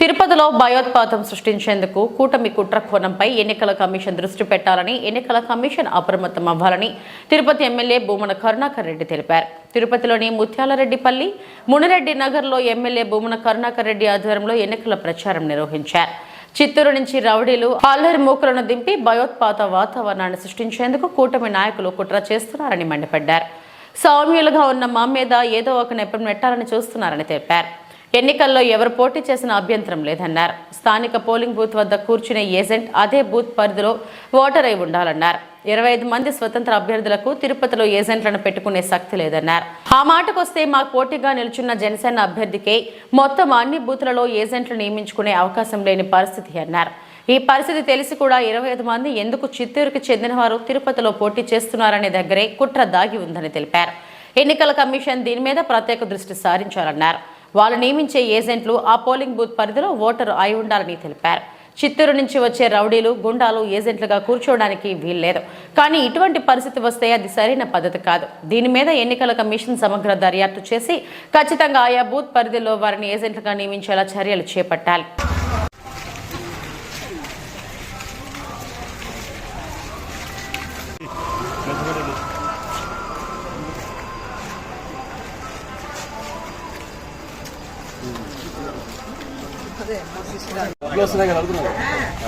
తిరుపతిలో భయోత్పాతం సృష్టించేందుకు కూటమి కుట్ర కోణంపై ఎన్నికల కమిషన్ దృష్టి పెట్టాలని ఎన్నికల కమిషన్ అప్రమత్తం అవ్వాలని తిరుపతి ఎమ్మెల్యే భూమన కరుణాకర్ రెడ్డి తెలిపారు. తిరుపతిలోని ముత్యాలరెడ్డిపల్లి మునిరెడ్డి నగర్లో ఎమ్మెల్యే భూమన కరుణాకర్ రెడ్డి ఆధ్వర్యంలో ఎన్నికల ప్రచారం నిర్వహించారు. చిత్తూరు నుంచి రౌడీలు అల్లరి మూకలను దింపి భయోత్పాత వాతావరణాన్ని సృష్టించేందుకు కూటమి నాయకులు కుట్ర చేస్తున్నారని మండిపడ్డారు. సౌమ్యులుగా ఉన్న మా మీద ఏదో ఒక నెప్పం నెట్టాలని చూస్తున్నారని తెలిపారు. ఎన్నికల్లో ఎవరు పోటీ చేసిన అభ్యంతరం లేదన్నారు. స్థానిక పోలింగ్ బూత్ వద్ద కూర్చునే ఏజెంట్ అదే బూత్ పరిధిలో ఓటర్ అయి ఉండాలన్నారు. ఇరవై ఐదు మంది స్వతంత్ర అభ్యర్థులకు తిరుపతిలో ఏజెంట్లను పెట్టుకునే శక్తి లేదన్నారు. ఆ మాటకొస్తే మాకు పోటీగా నిలుచున్న జనసేన అభ్యర్థికే మొత్తం అన్ని బూత్లలో ఏజెంట్లు నియమించుకునే అవకాశం లేని పరిస్థితి అన్నారు. ఈ పరిస్థితి తెలిసి కూడా ఇరవై ఐదు మంది ఎందుకు చిత్తూరుకు చెందిన వారు తిరుపతిలో పోటీ చేస్తున్నారనే దగ్గరే కుట్ర దాగి ఉందని తెలిపారు. ఎన్నికల కమిషన్ దీని మీద ప్రత్యేక దృష్టి సారించాలన్నారు. వాళ్ళు నియమించే ఏజెంట్లు ఆ పోలింగ్ బూత్ పరిధిలో ఓటరు అయి ఉండాలని తెలిపారు. చిత్తూరు నుంచి వచ్చే రౌడీలు గుండాలు ఏజెంట్లుగా కూర్చోవడానికి వీల్లేదు. కానీ ఇటువంటి పరిస్థితి వస్తే అది సరైన పద్ధతి కాదు. దీని మీద ఎన్నికల కమిషన్ సమగ్ర దర్యాప్తు చేసి ఖచ్చితంగా ఆయా బూత్ పరిధిలో వారిని ఏజెంట్లుగా నియమించేలా చర్యలు చేపట్టాలి.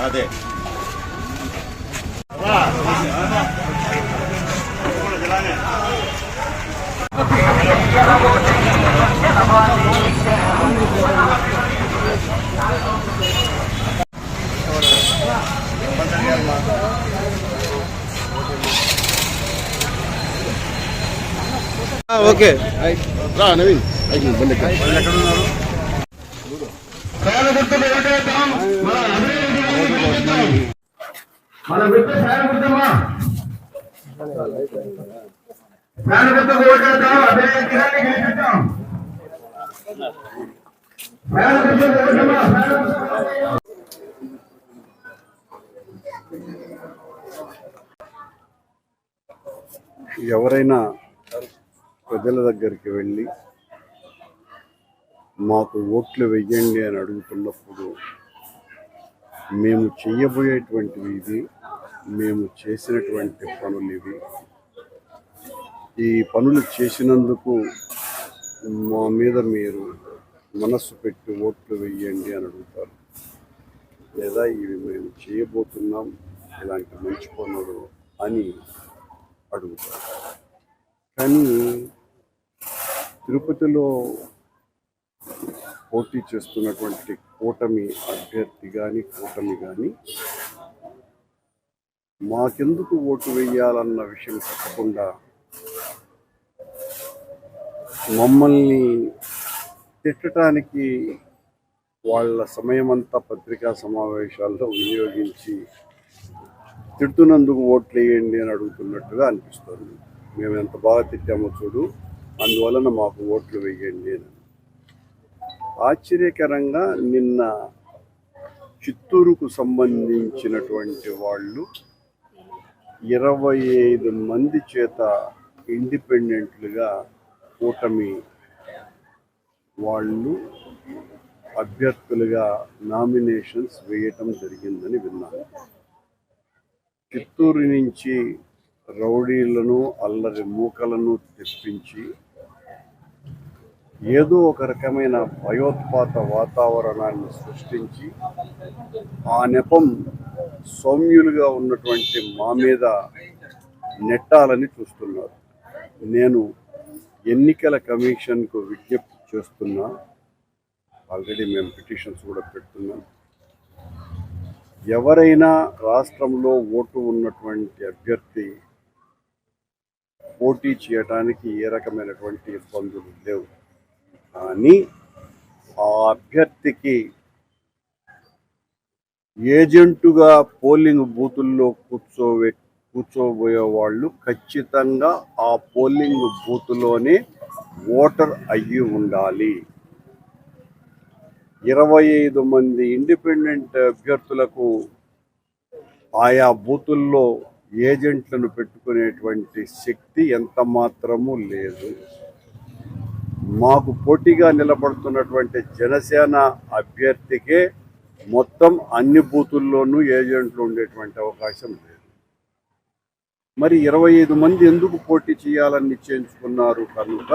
అదే ఓకే రా నవీన్ బండి ఎక్కడ ఉన్నారు మన బిడ్డ ఫ్యాన్ గుర్తమ్మా ఫ్యాన్ గుర్తు ఓటేద్దాం అదే గెలిపిద్దాం ఓటమ్మా ఎవరైనా ప్రజల దగ్గరికి వెళ్ళి మాకు ఓట్లు వెయ్యండి అని అడుగుతున్నప్పుడు మేము చెయ్యబోయేటువంటివి ఇది మేము చేసినటువంటి పనులు ఇవి. ఈ పనులు చేసినందుకు మా మీద మీరు మనస్సు పెట్టి ఓట్లు వెయ్యండి అని అడుగుతారు. లేదా ఇవి మేము చేయబోతున్నాం ఇలాంటి మంచి పనులు అని అడుగుతారు. కానీ తిరుపతిలో పోటీ చేస్తున్నటువంటి కూటమి అభ్యర్థి కానీ కూటమి కానీ మాకెందుకు ఓటు వేయాలన్న విషయం తప్పకుండా మమ్మల్ని తిట్టడానికి వాళ్ళ సమయమంతా పత్రికా సమావేశాల్లో వినియోగించి తిడుతున్నందుకు ఓట్లు వేయండి అని అడుగుతున్నట్టుగా అనిపిస్తుంది. మేము ఎంత బాగా తిట్టామో చూడు అందువలన మాకు ఓట్లు వేయండి అని. ఆశ్చర్యకరంగా నిన్న చిత్తూరుకు సంబంధించినటువంటి వాళ్ళు ఇరవై ఐదు మంది చేత ఇండిపెండెంట్లుగా కూటమి వాళ్ళు అభ్యర్థులుగా నామినేషన్స్ వేయటం జరిగిందని విన్నాను. చిత్తూరు నుంచి రౌడీలను అల్లరి మూకలను తెప్పించి ఏదో ఒక రకమైన భయోత్పాత వాతావరణాన్ని సృష్టించి ఆ నెపం సౌమ్యులుగా ఉన్నటువంటి మా మీద నెట్టాలని చూస్తున్నారు. నేను ఎన్నికల కమిషన్కు విజ్ఞప్తి చేస్తున్నా. ఆల్రెడీ మేము పిటిషన్స్ కూడా పెడుతున్నాం. ఎవరైనా రాష్ట్రంలో ఓటు ఉన్నటువంటి అభ్యర్థి పోటీ చేయడానికి ఏ రకమైనటువంటి ఇబ్బందులు లేవు. కానీ ఆ అభ్యర్థికి ఏజెంటుగా పోలింగ్ బూతుల్లో కూర్చోబె కూర్చోబోయే వాళ్ళు ఖచ్చితంగా ఆ పోలింగ్ బూత్లోనే ఓటర్ అయ్యి ఉండాలి. ఇరవై ఐదు మంది ఇండిపెండెంట్ అభ్యర్థులకు ఆయా బూతుల్లో ఏజెంట్లను పెట్టుకునేటువంటి శక్తి ఎంత మాత్రము లేదు. మాకు పోటీగా నిలబడుతున్నటువంటి జనసేన అభ్యర్థికే మొత్తం అన్ని బూతుల్లోనూ ఏజెంట్లు ఉండేటువంటి అవకాశం లేదు. మరి ఇరవై ఐదు మంది ఎందుకు పోటీ చేయాలని నిశ్చయించుకున్నారు కనుక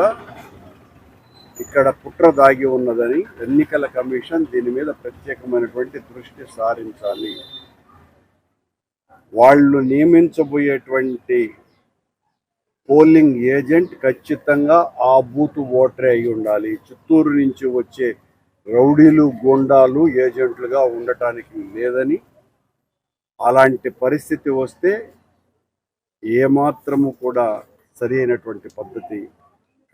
ఇక్కడ కుట్ర దాగి ఉన్నదని ఎన్నికల కమిషన్ దీని మీద ప్రత్యేకమైనటువంటి దృష్టి సారించాలి. వాళ్ళు నియమించబోయేటువంటి పోలింగ్ ఏజెంట్ ఖచ్చితంగా ఆ బూత్ ఓటరే అయి ఉండాలి. చిత్తూరు నుంచి వచ్చే రౌడీలు గోండాలు ఏజెంట్లుగా ఉండటానికి లేదని అలాంటి పరిస్థితి వస్తే ఏమాత్రము కూడా సరి అయినటువంటి పద్ధతి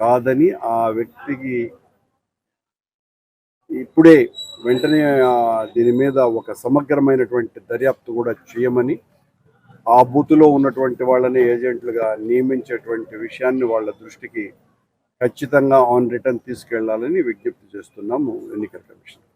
కాదని ఆ వ్యక్తికి ఇప్పుడే వెంటనే దీని మీద ఒక సమగ్రమైనటువంటి దర్యాప్తు కూడా చేయమని ఆ బూత్లో ఉన్నటువంటి వాళ్ళని ఏజెంట్లుగా నియమించేటువంటి విషయాన్ని వాళ్ళ దృష్టికి ఖచ్చితంగా ఆన్ రిటర్న్ తీసుకెళ్ళాలని విజ్ఞప్తి చేస్తున్నాము ఎన్నికల కమిషన్.